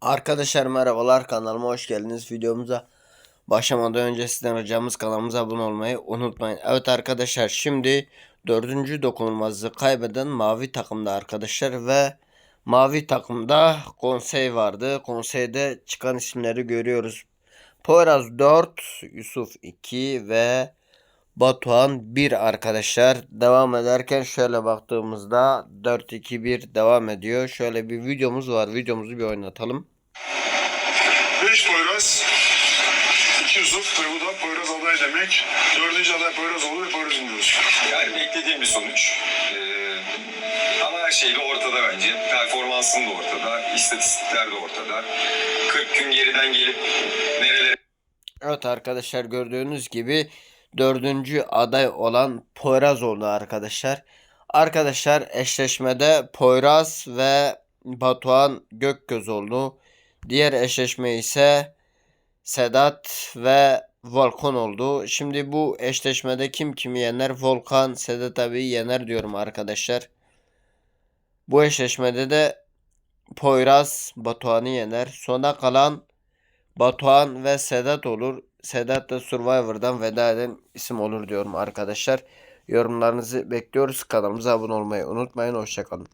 Arkadaşlar merhabalar kanalıma hoş geldiniz. Videomuza başlamadan önce sizden ricamız kanalımıza abone olmayı unutmayın. Evet arkadaşlar şimdi dördüncü dokunulmazlığı kaybeden mavi takımda arkadaşlar ve mavi takımda konsey vardı. Konseyde çıkan isimleri görüyoruz. Poyraz 4, Yusuf 2 ve Batuhan 1 arkadaşlar. Devam ederken şöyle baktığımızda 4-2-1 devam ediyor. Şöyle bir videomuz var. Videomuzu bir oynatalım. 5 Poyraz, 2 Yusuf ve bu da Poyraz aday demek. Dördüncü aday Poyraz oldu ve Poyraz iniyoruz. Yani beklediğim bir sonuç. Ee, ama her şey de ortada bence. Performansın da ortada, istatistikler de ortada. 40 gün geriden gelip nerelere Evet arkadaşlar gördüğünüz gibi dördüncü aday olan Poyraz oldu arkadaşlar. Arkadaşlar eşleşmede Poyraz ve Batuhan Gökgöz oldu. Diğer eşleşme ise Sedat ve Volkan oldu. Şimdi bu eşleşmede kim kimi yener? Volkan, Sedat abi yener diyorum arkadaşlar. Bu eşleşmede de Poyraz Batuhan'ı yener. Sona kalan Batuhan ve Sedat olur. Sedat da Survivor'dan veda eden isim olur diyorum arkadaşlar. Yorumlarınızı bekliyoruz. Kanalımıza abone olmayı unutmayın. Hoşçakalın.